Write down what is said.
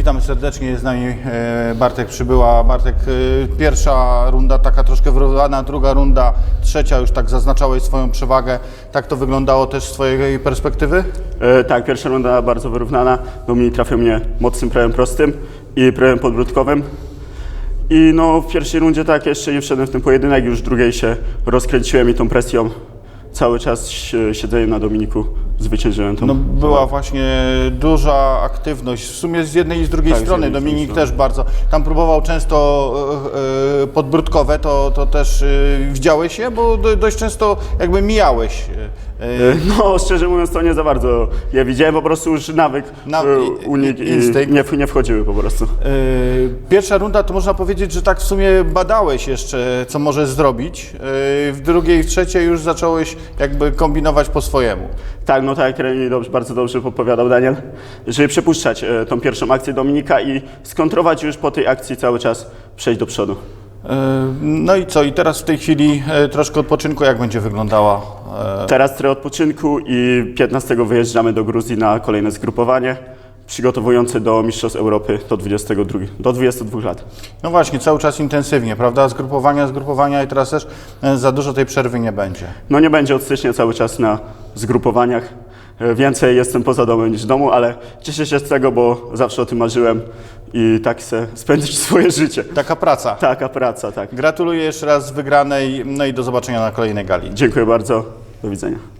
Witamy serdecznie, jest z nami e, Bartek przybyła. Bartek, e, pierwsza runda taka troszkę wyrównana, druga runda, trzecia już tak zaznaczałeś swoją przewagę. Tak to wyglądało też z Twojej perspektywy? E, tak, pierwsza runda bardzo wyrównana. Dominik trafił mnie mocnym prawem prostym i prawem podbródkowym. I no w pierwszej rundzie tak jeszcze nie wszedłem w ten pojedynek, już w drugiej się rozkręciłem i tą presją cały czas si- siedzeniem na Dominiku zwyciężyłem tą. No, była właśnie duża aktywność, w sumie z jednej i z drugiej Tak, strony. z Dominik strony. też bardzo, tam próbował często e, e, podbródkowe, to, to też e, widziałeś je, bo do, dość często jakby mijałeś. E, e, E, No, szczerze mówiąc, to nie za bardzo. Ja widziałem po prostu już nawyk Na- e, i- u nich i- i instynkt. nie, nie wchodziły po prostu. Yy, Pierwsza runda to można powiedzieć, że tak w sumie badałeś jeszcze, co możesz zrobić. Yy, W drugiej, w trzeciej już zacząłeś jakby kombinować po swojemu. Tak, no tak jak dobrze, bardzo dobrze podpowiadał Daniel, żeby przepuszczać e, tą pierwszą akcję Dominika i skontrować już po tej akcji cały czas przejść do przodu. Yy, No i co? I teraz w tej chwili yy, troszkę odpoczynku, jak będzie wyglądała? Yy, Teraz trochę odpoczynku i 15 wyjeżdżamy do Gruzji na kolejne zgrupowanie przygotowujące do Mistrzostw Europy do 22, do 22 lat. No właśnie, cały czas intensywnie, prawda? Zgrupowania, zgrupowania i teraz też za dużo tej przerwy nie będzie. No nie będzie od stycznia cały czas na zgrupowaniach. E, Więcej jestem poza domem niż w domu, ale cieszę się z tego, bo zawsze o tym marzyłem i tak chcę spędzić swoje życie. Taka praca. Taka praca, tak. Gratuluję jeszcze raz wygranej, no i do zobaczenia na kolejnej gali. Dziękuję bardzo. Do widzenia.